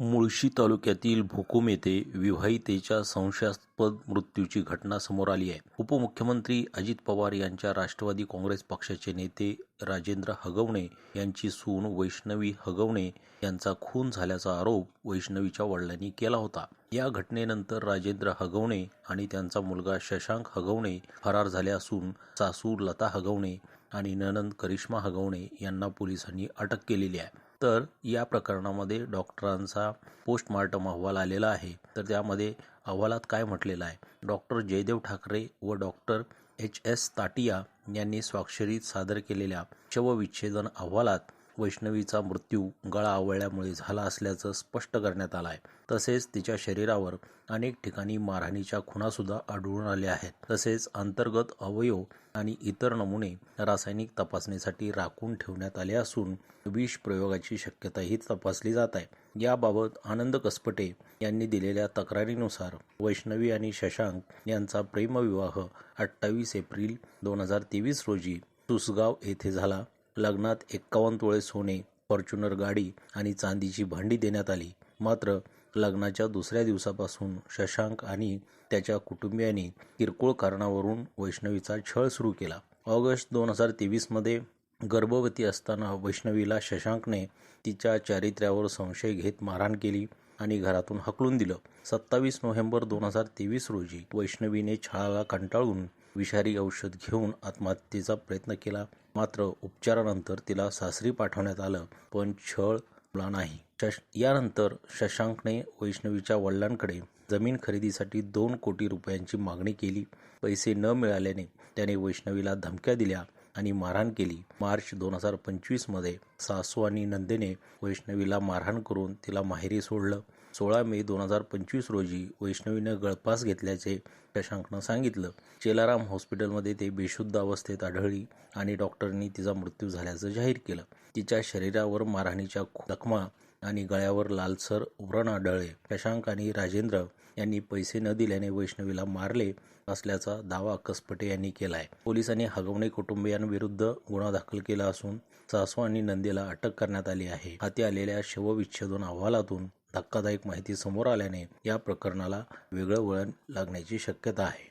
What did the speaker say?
मुळशी तालुक्यातील भोकुम येथे विवाहितेच्या संशयास्पद मृत्यूची घटना समोर आली आहे. उपमुख्यमंत्री अजित पवार यांच्या राष्ट्रवादी काँग्रेस पक्षाचे नेते राजेंद्र हगवणे यांची सून वैष्णवी हगवणे यांचा खून झाल्याचा आरोप वैष्णवीच्या वडिलांनी केला होता. या घटनेनंतर राजेंद्र हगवणे आणि त्यांचा मुलगा शशांक हगवणे फरार झाले असून सासू लता हगवणे आणि ननंद करिश्मा हगवणे यांना पोलिसांनी अटक केलेली आहे. तर या प्रकरणामध्ये डॉक्टरांचा पोस्टमार्टम अहवाल आलेला आहे. तर त्यामध्ये अहवालात काय म्हटलेलं आहे? डॉक्टर जयदेव ठाकरे व डॉक्टर एच एस ताटिया यांनी स्वाक्षरीत सादर केलेल्या शवविच्छेदन अहवालात वैष्णवीचा मृत्यू गळा आवळल्यामुळे झाला असल्याचं स्पष्ट करण्यात आलं आहे तसेच तिच्या शरीरावर अनेक ठिकाणी मारहाणीच्या खुणासुद्धा आढळून आल्या आहेत. तसेच अंतर्गत अवयव आणि इतर नमुने रासायनिक तपासणीसाठी राखून ठेवण्यात आले असून विष प्रयोगाची शक्यताही तपासली जात आहे. याबाबत आनंद कसपटे यांनी दिलेल्या तक्रारीनुसार वैष्णवी आणि शशांक यांचा प्रेमविवाह अठ्ठावीस एप्रिल दोन हजार तेवीस रोजी तुसगाव येथे झाला. लग्नात एक्कावन्न तोळे सोने फॉर्च्युनर गाडी आणि चांदीची भांडी देण्यात आली. मात्र लग्नाच्या दुसऱ्या दिवसापासून शशांक आणि त्याच्या कुटुंबियांनी किरकोळ कारणावरून वैष्णवीचा छळ सुरू केला. ऑगस्ट दोन हजार तेवीसमध्ये गर्भवती असताना वैष्णवीला शशांकने तिच्या चारित्र्यावर संशय घेत मारहाण केली. आणि घरातून हकलून दिलं. सत्तावीस नोव्हेंबर दोन हजार तेवीस रोजी वैष्णवीने छळाला कंटाळून विषारी औषध घेऊन आत्महत्येचा प्रयत्न केला. मात्र उपचारानंतर तिला सासरी पाठवण्यात आलं पण छळ ला नाही. शश यानंतर शशांकने वैष्णवीच्या वडिलांकडे जमीन खरेदीसाठी दोन कोटी रुपयांची मागणी केली. पैसे न मिळाल्याने त्याने वैष्णवीला धमक्या दिल्या. आणि मारहाण केली. मार्च दोन हजार पंचवीसमध्ये सासू आणि नंदेने वैष्णवीला मारहाण करून तिला माहेरी सोडलं. सोळा मे दोन हजार पंचवीस रोजी वैष्णवीनं गळपास घेतल्याचे शशांकनं सांगितलं. चेलाराम हॉस्पिटलमध्ये ते बेशुद्ध अवस्थेत आढळली आणि डॉक्टरांनी तिचा मृत्यू झाल्याचं जाहीर केलं. तिच्या शरीरावर मारहाणीच्या जखमा आणि गळ्यावर लालसर व्रण आढळले. शशांक आणि राजेंद्र यांनी पैसे न दिल्याने वैष्णवीला मारले असल्याचा दावा कसपटे यांनी केला आहे पोलिसांनी हगवणे कुटुंबियांविरुद्ध गुन्हा दाखल केला असून सासू आणि नंदेला अटक करण्यात आली आहे. हाती आलेल्या शवविच्छेदन अहवालातून धक्कादायक माहिती समोर आल्याने या प्रकरणाला वेगळं वळण लागण्याची शक्यता आहे.